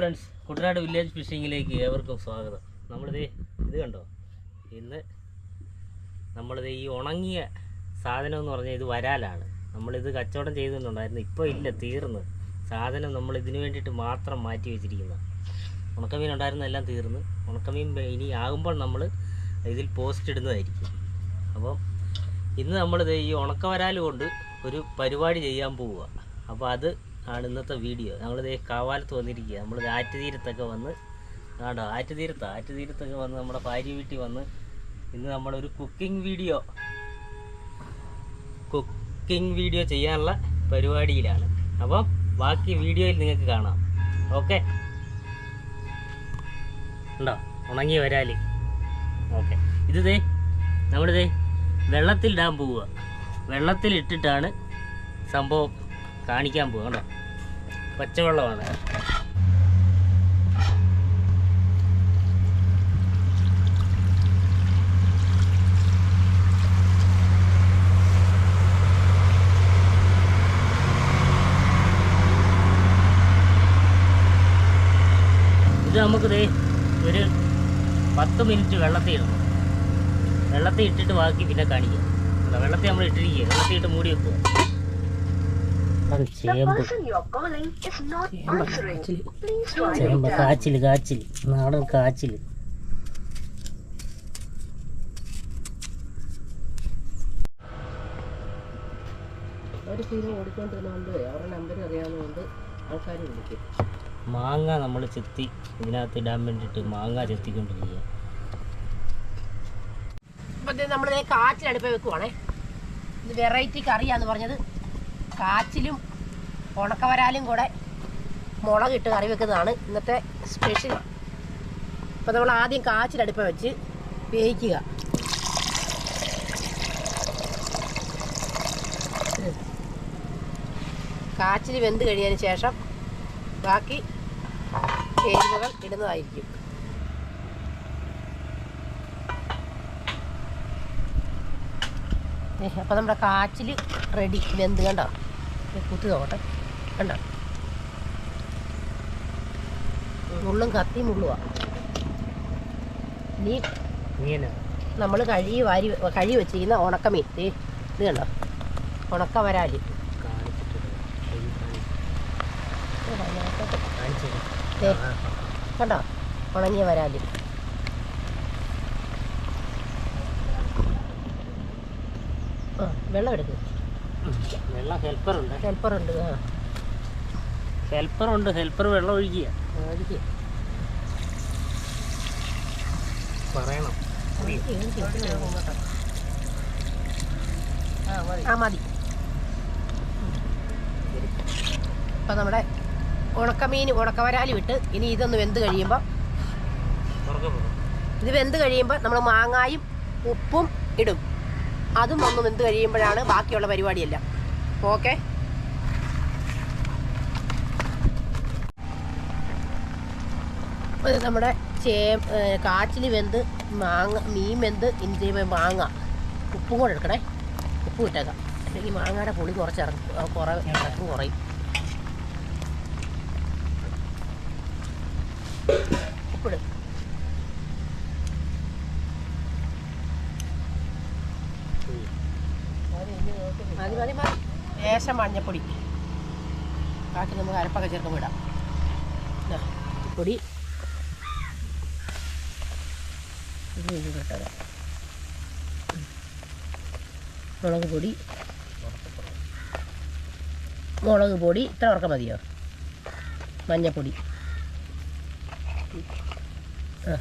Friends Kuttanad village ഫിഷിങ്ങിലേക്ക് ഏവർക്കും സ്വാഗതം. നമ്മളിത് ഇത് കണ്ടോ? ഇന്ന് നമ്മളിത് ഈ ഉണങ്ങിയ സാധനം എന്ന് പറഞ്ഞാൽ ഇത് വരാലാണ്. നമ്മളിത് കച്ചവടം ചെയ്തിട്ടുണ്ടായിരുന്നു ഇപ്പോൾ ഇല്ല തീർന്ന്. സാധനം നമ്മൾ ഇതിന് വേണ്ടിയിട്ട് മാത്രം മാറ്റി വെച്ചിരിക്കുന്ന. ഉണക്കമീൻ ഉണ്ടായിരുന്ന എല്ലാം തീർന്ന്. ഉണക്കമീൻ ഇനി ആകുമ്പോൾ നമ്മൾ ഇതിൽ പോസ്റ്റ് ഇടുന്നതായിരിക്കും. അപ്പം ഇന്ന് നമ്മളിത് ഈ ഉണക്കവരാൽ കൊണ്ട് ഒരു പരിപാടി ചെയ്യാൻ പോവുക അപ്പോൾ അത് ആണ് ഇന്നത്തെ വീഡിയോ. നമ്മളിത് കാവാലത്ത് വന്നിരിക്കുക. നമ്മൾ ആറ്റുതീരത്തൊക്കെ വന്ന് ആണ്ടോ ആറ്റുതീരത്ത്? ആറ്റുതീരത്തൊക്കെ വന്ന് നമ്മുടെ ഭാര്യ വീട്ടിൽ വന്ന് ഇന്ന് നമ്മളൊരു കുക്കിംഗ് വീഡിയോ കുക്കിംഗ് വീഡിയോ ചെയ്യാനുള്ള പരിപാടിയിലാണ്. അപ്പം ബാക്കി വീഡിയോയിൽ നിങ്ങൾക്ക് കാണാം. ഓക്കെ? ഉണ്ടോ? ഉണങ്ങി വരാൽ. ഓക്കെ. ഇത് ദേ നമ്മളിതേ വെള്ളത്തിലിടാൻ പോവുക. വെള്ളത്തിലിട്ടിട്ടാണ് സംഭവം കാണിക്കാൻ പോവുക. കണ്ടോ? പച്ചവെള്ളമാണ്. ഇത് നമുക്ക് ദേ ഒരു പത്ത് മിനിറ്റ് വെള്ളത്തിൽ ഇടണം. വെള്ളത്തിൽ ഇട്ടിട്ട് ബാക്കി പിന്നെ കാണിക്കാം. വെള്ളത്തിൽ നമ്മൾ ഇട്ടിരിക്കുക വെള്ളത്തിൽ ഇട്ട് മൂടി വെക്കുക try ചേമ്പ് later. കാച്ചിൽ കാച്ചിൽ നാടൻ കാച്ചിൽ അവർ സ്ഥിരം ഓടിക്കൊണ്ടിരുന്നതുകൊണ്ട് അവരുടെ നമ്പർ അറിയാവുന്നതുകൊണ്ട് ആൾക്കാർ വിളിക്കും. മാങ്ങ നമ്മൾ ചെത്തി ഇതിനകത്ത് ഇടാൻ വേണ്ടിയിട്ട് മാങ്ങ ചെത്തിക്കൊണ്ടിരിക്കുക നമ്മൾ കാച്ചിലടുപ്പ് വെക്കുവാണേ. ഇത് വെറൈറ്റി കറിയാന്ന് പറഞ്ഞത്. കാച്ചിലും ഉണക്കവരാലും കൂടെ മുളകിട്ട് കറി വെക്കുന്നതാണ് ഇന്നത്തെ സ്പെഷ്യൽ അപ്പം നമ്മൾ ആദ്യം കാച്ചിലടുപ്പ് വെച്ച് വേവിക്കുക. കാച്ചിൽ വെന്ത് കഴിഞ്ഞതിന് ശേഷം ബാക്കി ചേരുവകൾ ഇടുന്നതായിരിക്കും. അപ്പോൾ നമ്മുടെ കാച്ചിൽ റെഡി വെന്ത് കണ്ടോ? കുത്തി നോക്കട്ടെ കണ്ട? മുള്ളും കത്തി മുള്ളുവാ നീ നമ്മൾ കഴുകി വാരി കഴുകി വെച്ചിരിക്കുന്ന ഉണക്കമീൻ മീൻ. ഇത് കണ്ടോ? ഉണക്ക വരാൽ. കണ്ടോ? ഉണങ്ങിയ വരാൽ. ആ വെള്ളം എടുക്കും. ഹെൽപ്പറുണ്ട് ഹെൽപ്പറുണ്ട് ആ. ഹെൽപ്പറുണ്ട് ഹെൽപ്പർ വെള്ളം ഒഴിക്കുക. ഇപ്പൊ പറയണം. ആ മതി. അപ്പം നമ്മുടെ ഉണക്കമീൻ ഉണക്കവരാലി വിട്ട് ഇനി ഇതൊന്ന് വെന്ത് കഴിയുമ്പോൾ ഇത് വെന്ത് കഴിയുമ്പോൾ നമ്മൾ മാങ്ങായും ഉപ്പും ഇടും. അതും ഒന്ന് വെന്ത് കഴിയുമ്പോഴാണ് ബാക്കിയുള്ള പരിപാടിയെല്ലാം. ഓക്കെ? നമ്മുടെ ചേ കാച്ചിൽ വെന്ത് മാങ്ങ മീൻ വെന്ത് ഇഞ്ചി മാങ്ങ. ഉപ്പും കൂടെ എടുക്കണേ. ഉപ്പ് ഇട്ടേക്കാം. അല്ലെങ്കിൽ മാങ്ങയുടെ പുളി കുറച്ച് ഇറങ്ങും കുറേ ഇറക്കും കുറയും. ഉപ്പിടും മതി മതി മതി ലേശം മഞ്ഞപ്പൊടി. ബാക്കി നമുക്ക് അരപ്പൊക്കെ ചേർക്കുമ്പോൾ ഇടാം. പൊടി. മുളക് പൊടി. മുളക് പൊടി. ഇത്ര ഉറക്കം മതിയോ? മഞ്ഞപ്പൊടി. ആ.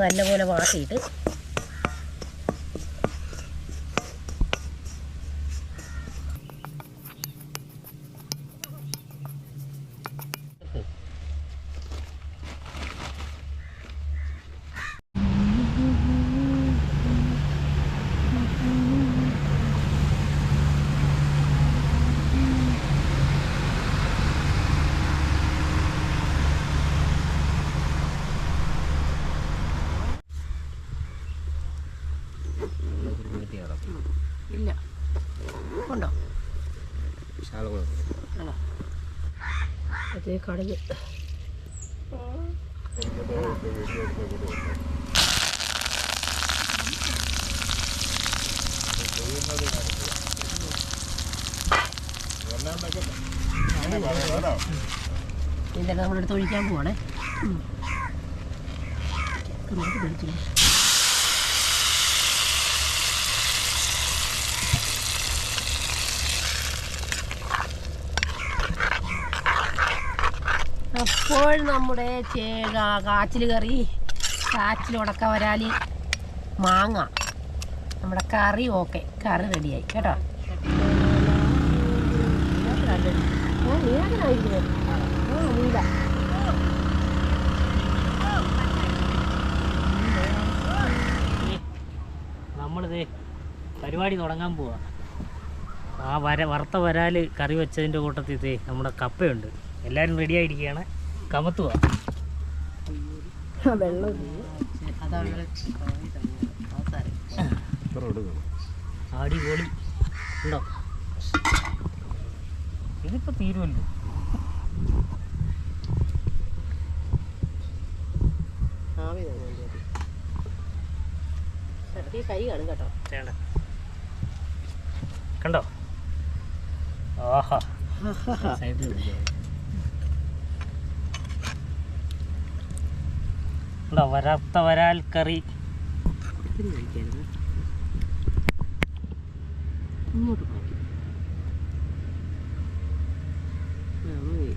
നല്ലപോലെ വാട്ടിയിട്ട് അതേ കടൽ ഇതെല്ലാം നമ്മളെടുത്ത് ഒഴിക്കാൻ പോവാണേ നമുക്ക് പിടിച്ചില്ല അപ്പോൾ നമ്മുടെ കാച്ചിൽ കറി കാച്ചിൽ ഉടക്ക വരാലി മാങ്ങ നമ്മുടെ കറി ഓക്കെ കറി റെഡിയായി കേട്ടോ. നമ്മളിത് പരിപാടി തുടങ്ങാൻ പോവാ ആ വര വറുത്ത വരാൽ കറി വെച്ചതിന്റെ കൂട്ടത്തിൽ നമ്മുടെ കപ്പയുണ്ട് എല്ലാവരും റെഡി ആയിരിക്കുകയാണ്. കമത്തുക ആടി. അടിപൊളി. ഉണ്ടോ? ഇതിപ്പോ തീരുമല്ലോ കണ്ടോ? ആഹാ. സൈഡിൽ ഉണ്ടോ വരാത്ത വരാൽ കറി ഇങ്ങോട്ട് പോയി ആ മതി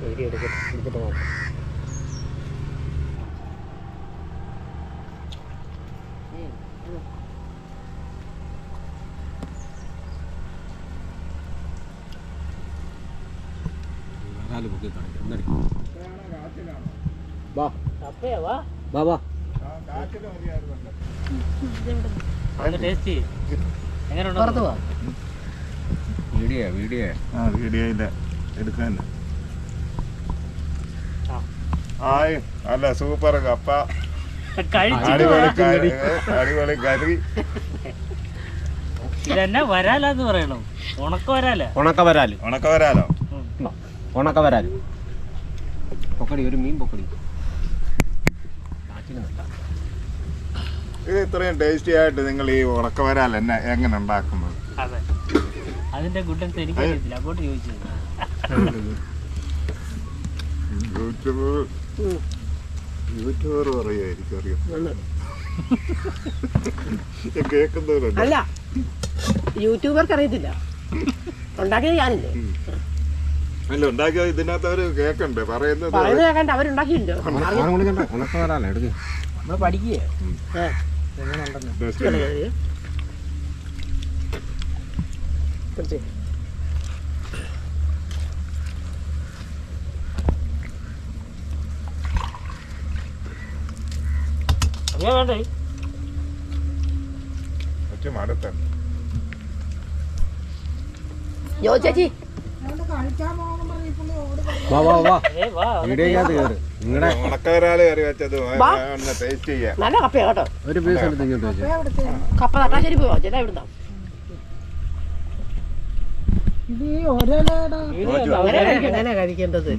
വീഡിയോ എടുക്കട്ടെ എടുത്തിട്ട് നോക്കാം വാ. ഒന്ന് ടേസ്റ്റ് ചെയ്യ്. എങ്ങനെയുണ്ടോ? പുറത്ത് പോവാം വീഡിയോ വീഡിയോ. ആ എടുക്കാൻ. ആയി. അല്ല സൂപ്പർ കപ്പ. അടിപൊളി കറി. അടിപൊളി കറി. ഇതെന്നാ വരാലാന്ന് പറയണോ ഉണക്ക വരാല? ഉണക്ക വരാലോ. ഉണക്ക വരാലോ? ഉണക്ക വരാൻ. പൊക്കടി ഒരു മീൻ പൊക്കടി. ഇത് ഇത്രയും ടേസ്റ്റി ആയിട്ട് നിങ്ങൾ ഈ ഉണക്ക വരാൽ എന്നെ എങ്ങനെ ഉണ്ടാക്കുന്നത്? അതെ. അതിന്റെ ഗുഡൻസ് എനിക്ക് അറിയത്തില്ല. അങ്ങോട്ട് ചോദിച്ചത്. യൂട്യൂബ്. യൂട്യൂബർ പറയുമായിരിക്കും അറിയാം. കേൾക്കുന്നവരുണ്ട്. അല്ല യൂട്യൂബർക്ക് അറിയത്തില്ല. ഉണ്ടാക്കിയത് ഞാനില്ലേ? അല്ല ഉണ്ടാക്കിയത് ഇതിനകത്ത് അവർ കേക്കണ്ട്? പറയുന്നത് കേൾക്കാണ്ട് അവരുണ്ടാക്കിയില്ലോ? ഉണക്ക എടുക്ക്. നമ്മൾ പഠിക്കുക വേണ്ടേ? ഒറ്റ ചേച്ചി. വാ വാ വാ. കയറ് നിങ്ങളുടെ കറി. വെച്ചത്. ഒന്ന് ടേസ്റ്റ് ചെയ്യാം. നല്ല കപ്പയാ കേട്ടോ. ഒരു പീസ് എടുത്ത് ഇങ്ങോട്ട് വെച്ചു. കപ്പ തട്ടാശ്ശേരി ചേട്ടാ ഇവിടുന്ന്? കഴിക്കേണ്ടത്.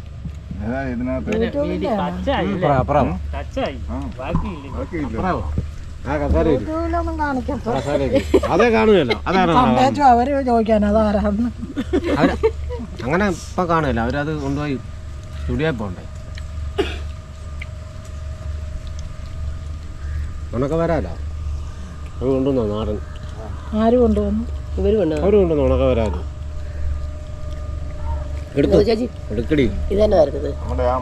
കസാര അതേ കാണുകയല്ലോ. അതാണ് അവർ ചോദിക്കാൻ അതാരാന്ന്. അങ്ങനെ ഇപ്പൊ കാണില്ല അവരത് കൊണ്ടുപോയി സ്റ്റുഡിയോ പോണ്ടേ ഉണക്ക വരാലോ? അത് കൊണ്ടുവന്നോ നാടൻ? ആര് കൊണ്ടുവന്നു? ഇവർ അവർ കൊണ്ടുവന്നു ഉണക്ക വരാലോ? എടുത്തു? ജോ ചേച്ചി. എടുക്കടി. ഇത് തന്നെ വരുന്നത് നമ്മുടെ ആ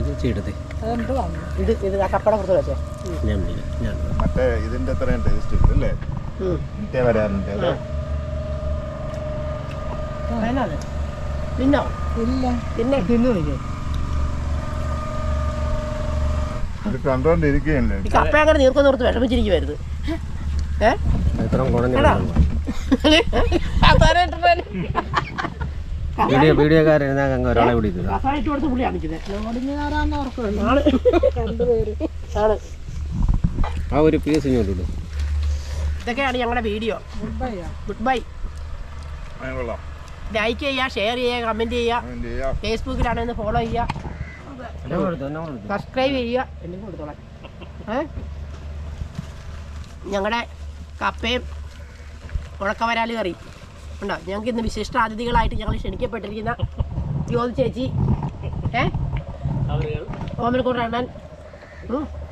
ഇത് ചെയ്യട്ടെ അതെന്ത് വന്നു? ഇത് ഇത് ആ കപ്പയുടെ വെച്ചേ. ഞാൻ മറ്റേ അത്രയും ടേസ്റ്റ് ഇല്ല അല്ലേ? മറ്റേ വരാനുണ്ട് തിന്നോ? ഇല്ല. പിന്നെ തിന്നു. ഇല്ലേ ഇത് കണ്ടോണ്ടിരിക്കുകയല്ലേ? ഈ കപ്പ അങ്ങനെ നീർക്കൊന്ന് ഓർത്ത് വിഷമിച്ചിരിക്കുവായിരുന്നു. ഏ? ഇത്രയും കുഴഞ്ഞ എടാ. വെള്ളം. കസാര ഇട്ടിട്ട് വീഡിയോ അങ്ങ് ഒരാളെ ആ ഒരു പീസ് ഇങ്ങോട്ട് ഇടും ഇതൊക്കെയാണ് ഞങ്ങളുടെ വീഡിയോ. ഗുഡ് ബൈ ഗുഡ് കൊള്ളാം. ലൈക്ക് ചെയ്യുക ഷെയർ ചെയ്യുക കമന്റ് ചെയ്യുക. ഫേസ്ബുക്കിലാണെന്ന് ഫോളോ ചെയ്യുക. സബ്സ്ക്രൈബ് ചെയ്യുക. എന്നെ കൊടുത്തോളാം. ഞങ്ങളുടെ കപ്പയും ഉണക്കവരാൽ കറി. ഉണ്ടോ? ഞങ്ങൾക്ക് ഇന്ന് വിശിഷ്ട അതിഥികളായിട്ട് ഞങ്ങൾ ക്ഷണിക്കപ്പെട്ടിരിക്കുന്ന ജ്യോതി ചേച്ചി. ഏ? ഓമനക്കൂട്ട ഓമനക്കൂട് അണ്ണൻ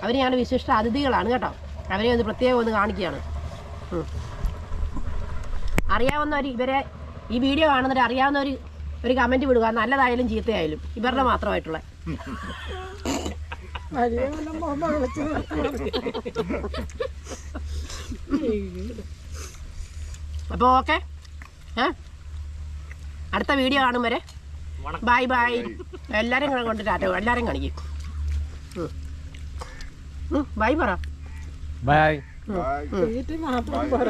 അവർ ഞങ്ങളുടെ വിശിഷ്ട അതിഥികളാണ് കേട്ടോ. അവരെ ഒന്ന് പ്രത്യേകം ഒന്ന് കാണിക്കുകയാണ്. അറിയാവുന്നവർ ഇവരെ ഈ വീഡിയോ കാണുന്നവർ അറിയാവുന്നവർ ഒരു കമന്റ് വിടുക നല്ലതായാലും ചീത്തയായാലും. ഇവരുടെ മാത്രമായിട്ടുള്ള. അപ്പൊ അപ്പോൾ ഓക്കെ ഏ? അടുത്ത വീഡിയോ കാണും വരെ. ബായ് ബായ് എല്ലാവരും കൂടെ കൊണ്ട് ടാറ്റ എല്ലാവരും കാണിക്കും. ബൈ പറ. ബൈ. വീട്ടിൽ മാത്രം പറ.